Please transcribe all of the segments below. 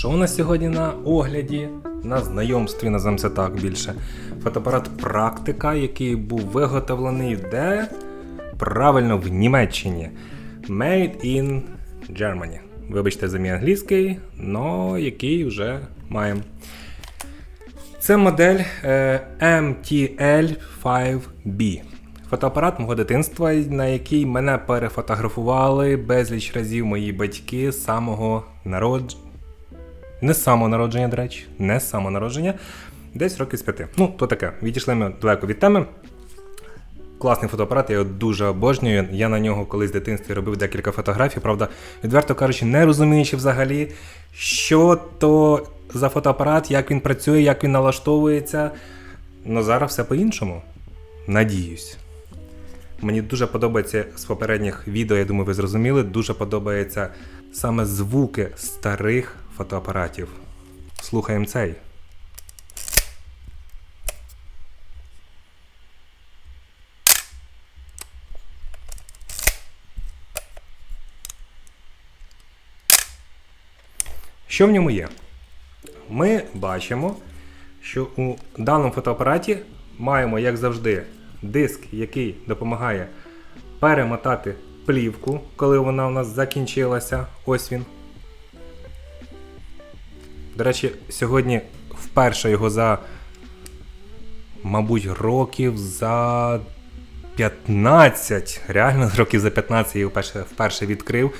Що у нас сьогодні на огляді? На знайомстві, називаємо це так більше. Фотоапарат Практика, який був виготовлений де? Правильно, в Німеччині. Made in Germany. Вибачте за мій англійський, но який вже маємо. Це модель е, MTL5B. Фотоапарат мого дитинства, на який мене перефотографували безліч разів мої батьки з самого народження. Не з самого народження, до речі, не з самого народження, десь років з п'яти. Ну, то таке. Відійшли ми далеко від теми. Класний фотоапарат, я його дуже обожнюю. Я на нього колись в дитинстві робив декілька фотографій. Правда, відверто кажучи, не розуміючи взагалі, що то за фотоапарат, як він працює, як він налаштовується. Ну зараз все по-іншому. Надіюсь. Мені дуже подобається з попередніх відео, я думаю, ви зрозуміли. Дуже подобається саме звуки старих фотоапаратів. Слухаємо цей. Що в ньому є? Ми бачимо, що у даному фотоапараті маємо, як завжди, диск, який допомагає перемотати плівку, коли вона у нас закінчилася. Ось він. До речі, сьогодні вперше його за, мабуть, років за 15, реально років за 15 я його вперше, вперше відкрив.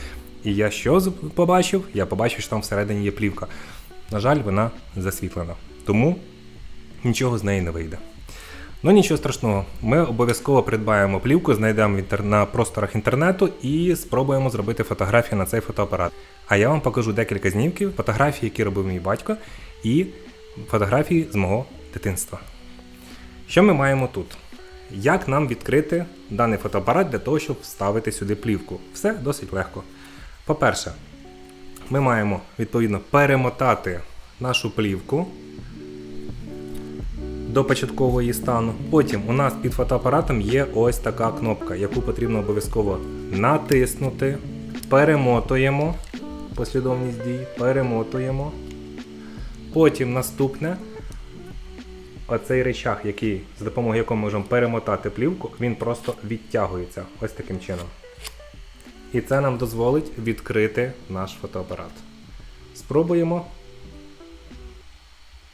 І я що побачив? Я побачив, що там всередині є плівка. На жаль, вона засвітлена. Тому нічого з неї не вийде. Ну нічого страшного, ми обов'язково придбаємо плівку, знайдемо на просторах інтернету і спробуємо зробити фотографії на цей фотоапарат. А я вам покажу декілька знімків, фотографій, які робив мій батько, і фотографії з мого дитинства. Що ми маємо тут? Як нам відкрити даний фотоапарат для того, щоб вставити сюди плівку? Все досить легко. По-перше, ми маємо відповідно перемотати нашу плівку до початкового стану. Потім у нас під фотоапаратом є ось така кнопка, яку потрібно обов'язково натиснути, перемотуємо послідовність дій, перемотуємо. Потім наступне. Оцей речах, який, за допомогою якого ми можемо перемотати плівку, він просто відтягується ось таким чином. І це нам дозволить відкрити наш фотоапарат. Спробуємо.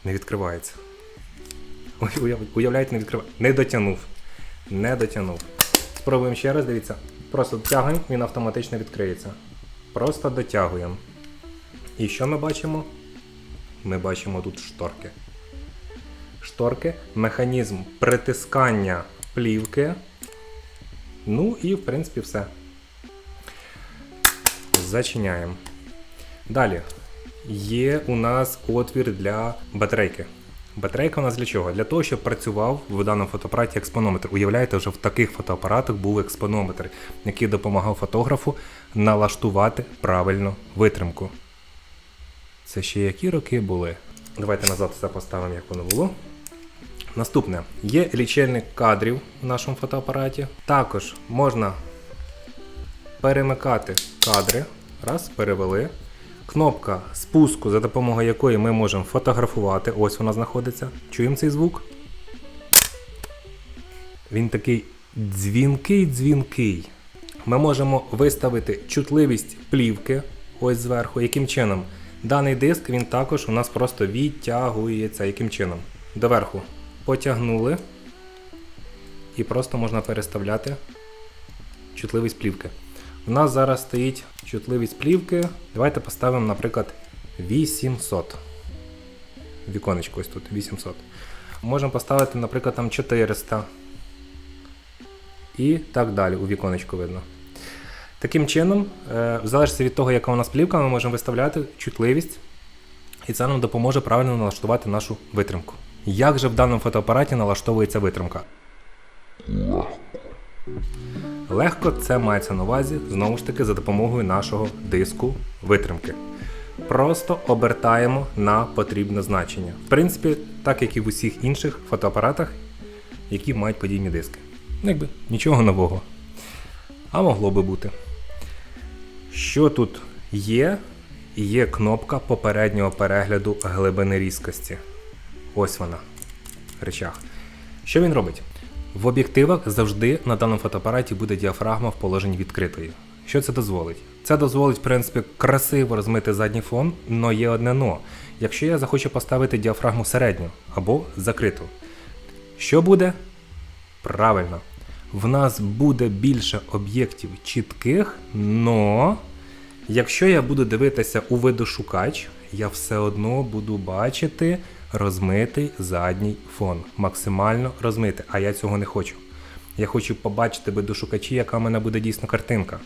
Не відкривається. Уявляєте, не відкриває. Не дотягнув. Не дотягнув. Спробуємо ще раз, дивіться. Просто дотягуємо, він автоматично відкриється. Просто дотягуємо. І що ми бачимо? Ми бачимо тут шторки. Шторки, механізм притискання плівки. Ну і в принципі все. Зачиняємо. Далі. Є у нас отвір для батарейки. Батарейка у нас для чого? Для того, щоб працював в даному фотоапараті експонометр. Уявляєте, вже в таких фотоапаратах був експонометр, який допомагав фотографу налаштувати правильно витримку. Це ще які роки були? Давайте назад все поставимо, як воно було. Наступне є лічильник кадрів в нашому фотоапараті. Також можна перемикати кадри. Раз, перевели. Кнопка спуску, за допомогою якої ми можемо фотографувати. Ось вона знаходиться. Чуємо цей звук? Він такий дзвінкий-дзвінкий. Ми можемо виставити чутливість плівки ось зверху. Яким чином? Даний диск він також у нас просто відтягується. Яким чином? Доверху потягнули. І просто можна переставляти чутливість плівки. У нас зараз стоїть чутливість плівки. Давайте поставимо, наприклад, 800. Віконечко ось тут 800. Можемо поставити, наприклад, там 400. І так далі у віконечку видно. Таким чином, е, в залежності від того, яка у нас плівка, ми можемо виставляти чутливість, і це нам допоможе правильно налаштувати нашу витримку. Як же в даному фотоапараті налаштовується витримка? Легко це мається на увазі знову ж таки за допомогою нашого диску витримки. Просто обертаємо на потрібне значення. В принципі, так як і в усіх інших фотоапаратах, які мають подібні диски. Ну, Якби нічого нового. А могло би бути. Що тут є є кнопка попереднього перегляду глибини різкості. Ось вона. Речах. Що він робить? В об'єктивах завжди на даному фотоапараті буде діафрагма в положенні відкритої. Що це дозволить? Це дозволить, в принципі, красиво розмити задній фон, але є одне но. Якщо я захочу поставити діафрагму середню або закриту, що буде? Правильно. В нас буде більше об'єктів чітких, но якщо я буду дивитися у видошукач, я все одно буду бачити розмитий задній фон. Максимально розмитий, а я цього не хочу. Я хочу побачити в видошукачі, яка в мене буде дійсно картинка.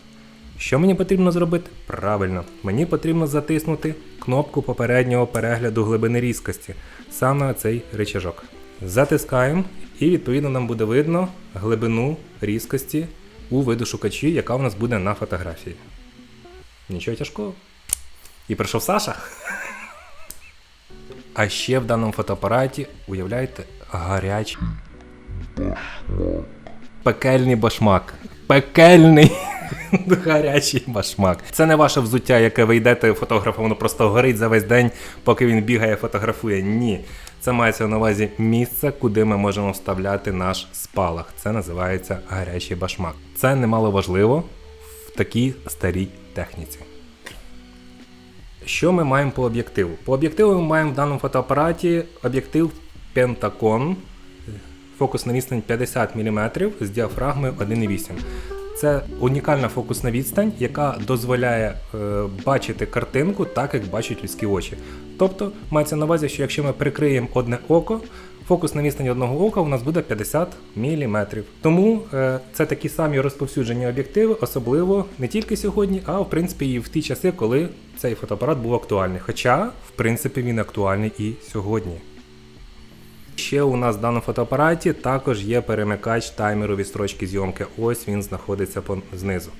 Що мені потрібно зробити? Правильно, мені потрібно затиснути кнопку попереднього перегляду глибини різкості, саме цей рычажок. Затискаємо, і відповідно нам буде видно глибину різкості у видошукачі, яка у нас буде на фотографії. Нічого тяжкого. І прийшов Саша. А ще в даному фотоапараті, уявляєте, гарячий пекельний башмак. Пекельний гарячий башмак. Це не ваше взуття, яке ви йдете фотографа, воно просто горить за весь день, поки він бігає, фотографує. Ні. Це мається на увазі місце, куди ми можемо вставляти наш спалах. Це називається гарячий башмак. Це немало важливо в такій старій техніці. Що ми маємо по об'єктиву? По об'єктиву ми маємо в даному фотоапараті об'єктив Pentagon, фокусна відстань 50 мм з діафрагмою 1,8. Це унікальна фокусна відстань, яка дозволяє е, бачити картинку так, як бачать людські очі. Тобто мається на увазі, що якщо ми прикриємо одне око, фокусна відстань одного ока у нас буде 50 мм. Тому е, це такі самі розповсюджені об'єктиви, особливо не тільки сьогодні, а в принципі і в ті часи, коли цей фотоапарат був актуальний. Хоча, в принципі, він актуальний і сьогодні. Ще у нас в даному фотоапараті також є перемикач таймеру відстрочки зйомки. Ось він знаходиться знизу.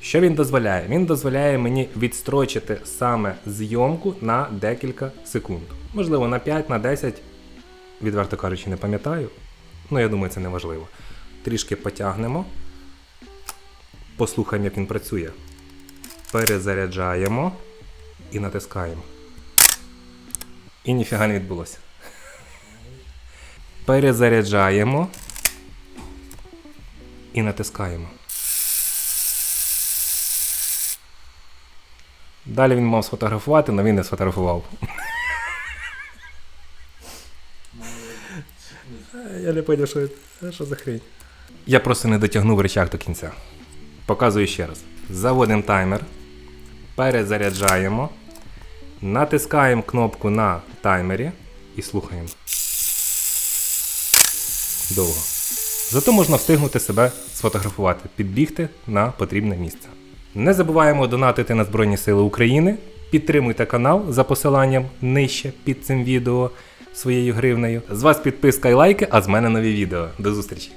Що він дозволяє? Він дозволяє мені відстрочити саме зйомку на декілька секунд. Можливо, на 5, на 10. Відверто кажучи, не пам'ятаю. Ну, я думаю, це не важливо. Трішки потягнемо. Послухаємо, як він працює. Перезаряджаємо і натискаємо. І ніфіга не відбулося. Перезаряджаємо і натискаємо. Далі він мав сфотографувати, але він не сфотографував. Я не поняв, що, що за хрень. Я просто не дотягнув речах до кінця. Показую ще раз. Заводимо таймер, перезаряджаємо, натискаємо кнопку на таймері і слухаємо. Довго. Зато можна встигнути себе сфотографувати, підбігти на потрібне місце. Не забуваємо донатити на Збройні Сили України. Підтримуйте канал за посиланням нижче під цим відео своєю гривнею. З вас підписка і лайки, а з мене нові відео. До зустрічі!